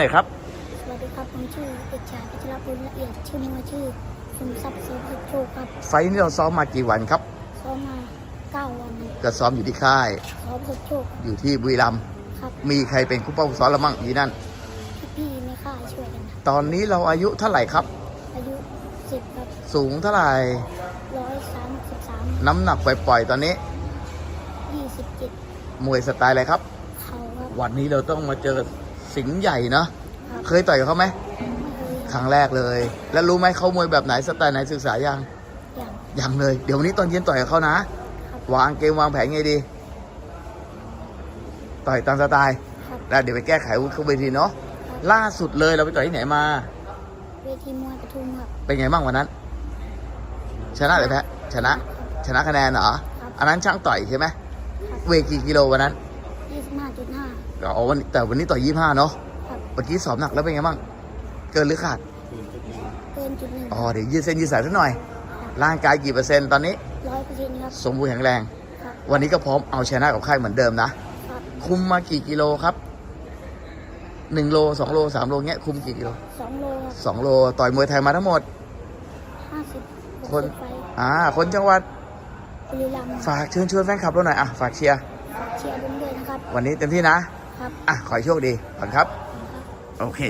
ไหนครับ สวัสดีครับ ผมชื่อเด็กชายพัชรพลละเอียด ชื่อมวยชื่อสุนทรัพย์ศรีเพชรโชคครับ ไฟล์นี้เราซ้อมมากี่วันครับซ้อมมาเก้าวันก็ซ้อมอยู่ที่ค่าย ซ้อมเพชรโชคอยู่ที่บุรีรัมย์ครับมีใครเป็นคู่เป้าคู่ซ้อมเรามั่งที่นั่น พี่ๆในค่ายช่วยกันครับตอนนี้เราอายุเท่าไหร่ครับ อายุสิบครับสูงเท่าไหร่ร้อยสามสิบสามน้ำหนักปล่อยๆตอนนี้ ยี่สิบเจ็ดมวยสไตล์อะไรครับ เขาครับวันนี้เราต้องมาเจอ สิงห์ใหญ่เนาะครับเคยต่อยกับเขาไหมไม่เคยครั้งแรกเลย แล้วรู้ไหมเขามวยแบบไหนสไตล์ไหนศึกษายังอย่างยังเลย เดี๋ยววันนี้ตอนเย็นต่อยกับเขานะครับวางเกมวางแผนไงดี ต่อยตามสไตล์ครับแล้วเดี๋ยวไปแก้ไขวุฒิเข้าเวทีเนาะครับล่าสุดเลยเราไปต่อยที่ไหนมาเวทีมวยปทุมครับเป็นไงบ้างวันนั้น ชนะหรือแพ้ชนะ ชนะคะแนนเหรอครับอันนั้นช่างต่อยใช่ไหมครับเวทกี่กิโลวันนั้น ยี่สิบห้าจุดห้าอ๋อวันแต่วันนี้ต่อยยี่ห้าเนาะครับเมื่อกี้สอบหนักแล้วเป็นไงบ้าง เกินหรือขาด เกินจุดหนึ่งอ๋อเดี๋ยวยืดเส้นยืดสายสักหน่อย ร่างกายกี่เปอร์เซ็นต์ตอนนี้ ร้อยเปอร์เซ็นต์ครับ สมบูรณ์แข็งแรง ครับ วันนี้ก็พร้อมเอาชนะกับค่ายเหมือนเดิมนะ ครับคุมมากี่กิโลครับหนึ่งโลสองโลสามโลเงี้ยคุมกี่กิโลสองโลครับสองโลต่อยมวยไทยมาทั้งหมด ห้าสิบหกคนสิบไฟอ่าคนจังหวัดบุรีรัมย์ฝากเชิญชวนแฟนคลับเราหน่อยอะฝากเชียร์ ฝากเชียร์ผมด้วยนะ ครับ วันนี้เต็มที่นะครับ อะ ขอให้โชคดีก่อนครับขอบคุณครับโอเค